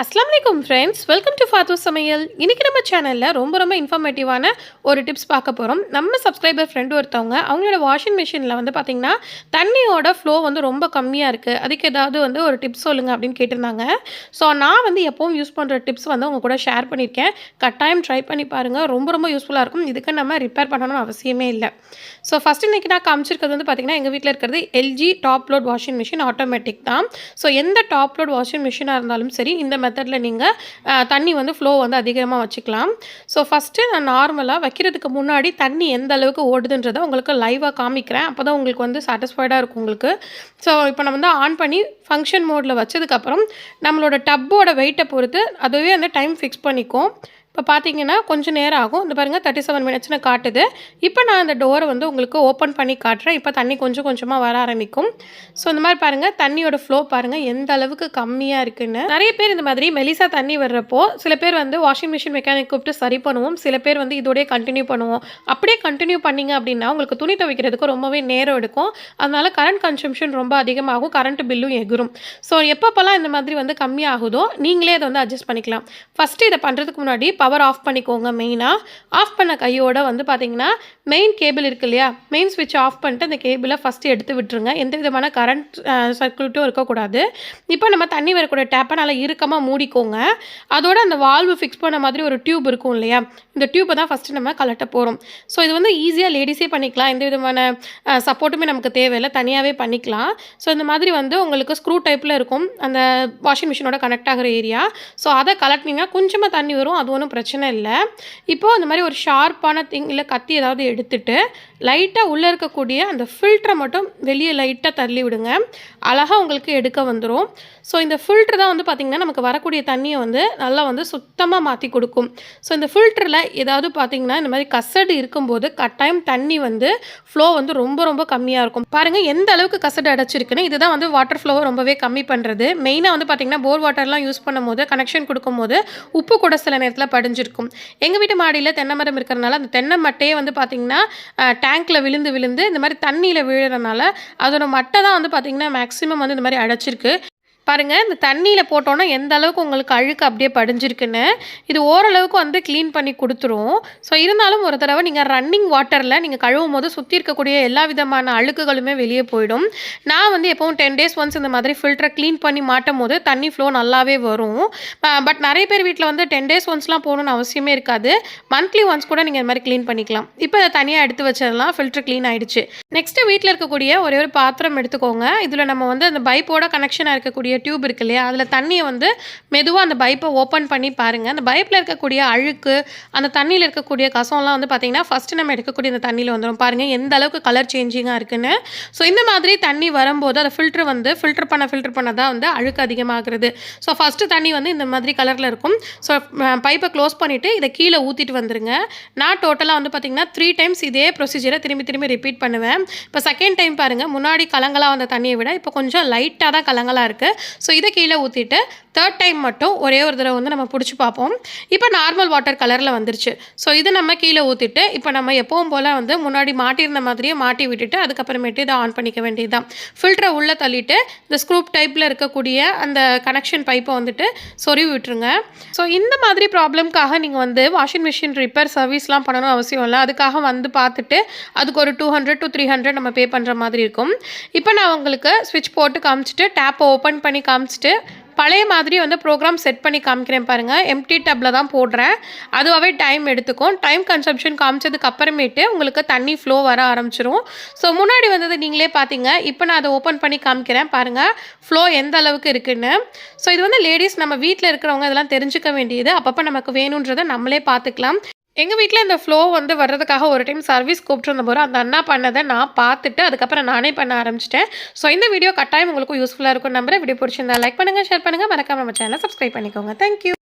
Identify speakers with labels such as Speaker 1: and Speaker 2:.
Speaker 1: அஸ்லாம் வலைக்கம் friends welcome to ஃபாத்து சமையல். இன்றைக்கி நம்ம சேனலில் ரொம்ப ரொம்ப இன்ஃபர்மேட்டிவான ஒரு டிப்ஸ் பார்க்க போகிறோம் நம்ம சப்ஸ்கிரைபர் ஃப்ரெண்டு ஒருத்தவங்க அவங்களோட வாஷிங் மிஷினில் வந்து பார்த்திங்கன்னா தண்ணியோட ஃப்ளோ வந்து ரொம்ப கம்மியாக இருக்குது அதுக்கு ஏதாவது வந்து ஒரு டிப்ஸ் சொல்லுங்கள் அப்படின்னு கேட்டிருந்தாங்க. ஸோ நான் வந்து எப்போவும் யூஸ் பண்ணுற டிப்ஸ் வந்து அவங்க கூட ஷேர் பண்ணியிருக்கேன் கட்டாயம் ட்ரை பண்ணி பாருங்கள் ரொம்ப ரொம்ப யூஸ்ஃபுல்லாக இருக்கும். இதுக்கு நம்ம ரிப்பேர் பண்ணணும்னு அவசியமே இல்லை. ஸோ ஃபஸ்ட் இன்றைக்கி நான் காமிச்சிருக்கிறது வந்து பார்த்திங்கன்னா எங்கள் வீட்டில் இருக்கிறது LG top load washing machine automatic தான். ஸோ எந்த டாப் லோட் வாஷிங் மிஷினாக இருந்தாலும் சரி இந்த மெத்தடில் நீங்கள் தண்ணி வந்து ஃப்ளோ வந்து அதிகமாக வச்சுக்கலாம். ஸோ ஃபஸ்ட்டு நான் நார்மலாக வைக்கிறதுக்கு முன்னாடி தண்ணி எந்த அளவுக்கு ஓடுதுன்றதை உங்களுக்கு லைவாக காமிக்கிறேன். அப்போ தான் உங்களுக்கு வந்து சாட்டிஸ்ஃபைடாக இருக்கும் உங்களுக்கு. ஸோ இப்போ நம்ம வந்து ஆன் பண்ணி ஃபங்க்ஷன் மோடில் வச்சதுக்கப்புறம் நம்மளோட டப்போட வெயிட்டை பொறுத்து அதுவே அந்த டைம் ஃபிக்ஸ் பண்ணிக்கும். இப்போ பார்த்தீங்கன்னா கொஞ்சம் நேரம் ஆகும். இந்த பாருங்கள் தேர்ட்டி செவன் மினிட்ஸ்னு காட்டுது. இப்போ நான் அந்த டோரை வந்து உங்களுக்கு ஓப்பன் பண்ணி காட்டுறேன். இப்போ தண்ணி கொஞ்சம் கொஞ்சமாக வர ஆரம்பிக்கும். ஸோ இந்த மாதிரி பாருங்கள் தண்ணியோட ஃப்ளோ பாருங்கள் எந்த அளவுக்கு கம்மியாக இருக்குன்னு. நிறைய பேர் இந்த மாதிரி மெலிசா தண்ணி வர்றப்போ சில பேர் வந்து வாஷிங் மிஷின் மெக்கானிக் கூப்பிட்டு சரி பண்ணுவோம். சில பேர் வந்து இதோடய கண்டினியூ பண்ணுவோம். அப்படியே கண்டினியூ பண்ணிங்க அப்படின்னா உங்களுக்கு துணி துவைக்கிறதுக்கு ரொம்பவே நேரம் எடுக்கும். அதனால் கரண்ட் கன்சம்ஷன் ரொம்ப அதிகமாகும். கரண்ட் பில்லும் எகிரும். ஸோ எப்பப்போல்லாம் இந்த மாதிரி வந்து கம்மியாகுதோ நீங்களே அதை வந்து அட்ஜஸ்ட் பண்ணிக்கலாம். ஃபஸ்ட்டு இதை பண்ணுறதுக்கு முன்னாடி பவர் ஆஃப் பண்ணிக்கோங்க மெயினாக ஆஃப் பண்ண கையோட வந்து பார்த்தீங்கன்னா மெயின் கேபிள் இருக்கு இல்லையா? மெயின் ஸ்விட்ச் ஆஃப் பண்ணிட்டு அந்த கேபிளை ஃபஸ்ட்டு எடுத்து விட்டுருங்க. எந்த விதமான கரண்ட் சர்க்குலேட்டும் இருக்கக்கூடாது. இப்போ நம்ம தண்ணி வரக்கூடிய டேப்பை நல்லா இறுக்கமாக மூடிக்கோங்க. அதோட அந்த வால்வு ஃபிக்ஸ் பண்ண மாதிரி ஒரு டியூப் இருக்கும் இல்லையா? இந்த டியூப்பை தான் ஃபஸ்ட்டு நம்ம கலட்ட போகிறோம் ஸோ இது வந்து ஈஸியாக லேடிஸே பண்ணிக்கலாம். எந்த விதமான சப்போர்ட்டுமே நமக்கு தேவையில்லை. தனியாகவே பண்ணிக்கலாம். ஸோ இந்த மாதிரி வந்து உங்களுக்கு ஸ்க்ரூ டைப்பில் இருக்கும். அந்த வாஷிங் மிஷினோட கனெக்ட் ஆகிற ஏரியா ஸோ அதை கலட்டினீங்கன்னா கொஞ்சமாக தண்ணி வரும். அது ஒன்றும் பிரச்சனை இல்லை. இப்போது இந்த மாதிரி ஒரு ஷார்ப்பான திங் இல்லை கத்தி ஏதாவது எடுத்துட்டு லைட்டாக உள்ளே இருக்கக்கூடிய அந்த ஃபில்டரை மட்டும் வெளியே லைட்டாக தள்ளி விடுங்க. அழகாக உங்களுக்கு எடுக்க வந்துடும் ஸோ இந்த ஃபில்ட்ரு தான் வந்து பார்த்திங்கன்னா நமக்கு வரக்கூடிய தண்ணியை வந்து நல்லா வந்து சுத்தமாக மாற்றி கொடுக்கும். ஸோ இந்த ஃபில்டரில் ஏதாவது பார்த்திங்கன்னா இந்த மாதிரி கசடு இருக்கும்போது கட்டாயம் தண்ணி வந்து ஃப்ளோ வந்து ரொம்ப ரொம்ப கம்மியாக இருக்கும். பாருங்கள் எந்த அளவுக்கு கசடு அடைச்சிருக்குன்னு இதுதான் வந்து வாட்டர் ஃப்ளோவை ரொம்பவே கம்மி பண்ணுறது மெயினாக வந்து பார்த்திங்கன்னா போர் வாட்டர்லாம் யூஸ் பண்ணும்போது கனெக்ஷன் கொடுக்கும்போது உப்பு கூட சில நேரத்தில் படிஞ்சிருக்கும். எங்கள் வீட்டு மாடியில் தென்னை மரம் இருக்கிறனால அந்த தென்னை மட்டையே வந்து பார்த்திங்கன்னா டேங்க்கில் விழுந்து விழுந்து இந்த மாதிரி தண்ணியில் விழுறதுனால அதோட மட்டை தான் வந்து பார்த்திங்கன்னா மேக்ஸிமம் வந்து இந்த மாதிரி அடைச்சிருக்கு. பாருங்கள் இந்த தண்ணியில் போட்டோன்னா எந்த அளவுக்கு உங்களுக்கு அழுக்கு அப்படியே படிஞ்சிருக்குன்னு இது ஓரளவுக்கு வந்து க்ளீன் பண்ணி கொடுத்துரும். ஸோ இருந்தாலும் ஒரு தடவை நீங்கள் ரன்னிங் வாட்டரில் நீங்கள் கழுவும் போது சுற்றி இருக்கக்கூடிய எல்லா விதமான அழுக்குகளுமே வெளியே போயிடும். நான் வந்து எப்போவும் டென் டேஸ் ஒன்ஸ் இந்த மாதிரி ஃபில்டரை க்ளீன் பண்ணி மாட்டும் போது தண்ணி ஃப்ளோ நல்லாவே வரும். பட் நிறைய பேர் வீட்டில் வந்து டென் டேஸ் ஒன்ஸ்லாம் போகணுன்னு அவசியமே இருக்காது. மந்த்லி ஒன்ஸ் கூட நீங்கள் இந்த மாதிரி க்ளீன் பண்ணிக்கலாம். இப்போ அதை தனியாக எடுத்து வச்சிடலாம். ஃபில்டர் க்ளீன் ஆகிடுச்சு நெக்ஸ்ட்டு வீட்டில் இருக்கக்கூடிய ஒரே ஒரு பாத்திரம் எடுத்துக்கோங்க. இதில் நம்ம வந்து அந்த பைப்போட கனெக்ஷனாக இருக்கக்கூடிய டியூப் இருக்கு இல்லையா? அதில் தண்ணியை வந்து மெதுவாக அந்த பைப்பை ஓப்பன் பண்ணி பாருங்கள் அந்த பைப்பில் இருக்கக்கூடிய அழுக்கு அந்த தண்ணியில் இருக்கக்கூடிய கசம்லாம் வந்து பார்த்திங்கன்னா ஃபஸ்ட்டு நம்ம எடுக்கக்கூடிய அந்த தண்ணியில் வந்துடும் பாருங்கள் எந்த அளவுக்கு கலர் சேஞ்சிங்காக இருக்குன்னு. ஸோ இந்த மாதிரி தண்ணி வரும்போது அதை ஃபில்ட்ரு வந்து ஃபில்டர் பண்ண ஃபில்டர் பண்ண தான் வந்து அழுக்கு அதிகமாகிறது. ஸோ ஃபஸ்ட்டு தண்ணி வந்து இந்த மாதிரி கலரில் இருக்கும். ஸோ பைப்பை க்ளோஸ் பண்ணிவிட்டு இதை கீழே ஊற்றிட்டு வந்துருங்க. நான் டோட்டலாக வந்து பார்த்திங்கன்னா த்ரீ டைம்ஸ் இதே ப்ரொசீஜரை திரும்பி திரும்பி ரிப்பீட் பண்ணுவேன். இப்போ செகண்ட் டைம் பாருங்கள் முன்னாடி கலங்களாக வந்த தண்ணியை விட இப்போ கொஞ்சம் லைட்டாக தான் கலங்களாக இருக்குது ஸோ இதை கீழே ஊற்றிட்டு தேர்ட் டைம் மட்டும் ஒரே ஒரு தடவை வந்து நம்ம பிடிச்சி பார்ப்போம். இப்போ நார்மல் வாட்டர் கலரில் வந்துருச்சு. ஸோ இது நம்ம கீழே ஊற்றிட்டு இப்போ நம்ம எப்பவும் போல் வந்து முன்னாடி மாட்டியிருந்த மாதிரியே மாட்டி விட்டுட்டு அதுக்கப்புறமேட்டு இதை ஆன் பண்ணிக்க வேண்டியது தான் ஃபில்டரை உள்ளே தள்ளிட்டு இந்த ஸ்க்ரூப் டைப்பில் இருக்கக்கூடிய அந்த கனெக்ஷன் பைப்பை வந்துட்டு சொருவி விட்டுருங்க. ஸோ இந்த மாதிரி ப்ராப்ளம்க்காக நீங்கள் வந்து வாஷிங் மிஷின் ரிப்பேர் சர்வீஸ்லாம் பண்ணணும் அவசியம் இல்லை. அதுக்காக வந்து பார்த்துட்டு அதுக்கு ஒரு two hundred to three hundred நம்ம பே பண்ணுற மாதிரி இருக்கும். இப்போ நான் உங்களுக்கு ஸ்விட்ச் போட்டு காமிச்சிட்டு டேப்பை ஓப்பன் பண்ணி காமிச்சிட்டு பழைய மாதிரி வந்து ப்ரோக்ராம் செட் பண்ணி காமிக்கிறேன் பாருங்கள் எம்டி டப்பில் தான் போடுறேன். அதுவாகவே டைம் எடுத்துக்கும். டைம் கன்சப்ஷன் காமிச்சதுக்கு அப்புறமேட்டு உங்களுக்கு தண்ணி ஃப்ளோ வர ஆரம்பிச்சிரும். ஸோ முன்னாடி வந்தது நீங்களே பார்த்தீங்க இப்போ நான் அதை ஓப்பன் பண்ணி காமிக்கிறேன் பாருங்கள் ஃப்ளோ எந்த அளவுக்கு இருக்குன்னு. ஸோ இது வந்து லேடிஸ் நம்ம வீட்டில் இருக்கிறவங்க இதெல்லாம் தெரிஞ்சுக்க வேண்டியது. அப்பப்போ நமக்கு வேணுன்றதை நம்மளே பார்த்துக்கலாம் எங்கள் வீட்டில் இந்த ஃப்ளோ வந்து வர்றதுக்காக ஒரு டைம் சர்வீஸ் கூப்பிட்டுருந்த போது அந்த அண்ணா பண்ணதை நான் பார்த்துட்டு அதுக்கப்புறம் நானே பண்ண ஆரம்பிச்சிட்டேன். ஸோ இந்த வீடியோ கட்டாயம் உங்களுக்கு யூஸ்ஃபுல்லாக இருக்கும் நம்புறேன். வீடியோ பிடிச்சிருந்தா லைக் பண்ணுங்கள் ஷேர் பண்ணுங்கள் மறக்காம நம்ம சேனலை சப்ஸ்கிரைப் பண்ணிக்கோங்க. தேங்க்யூ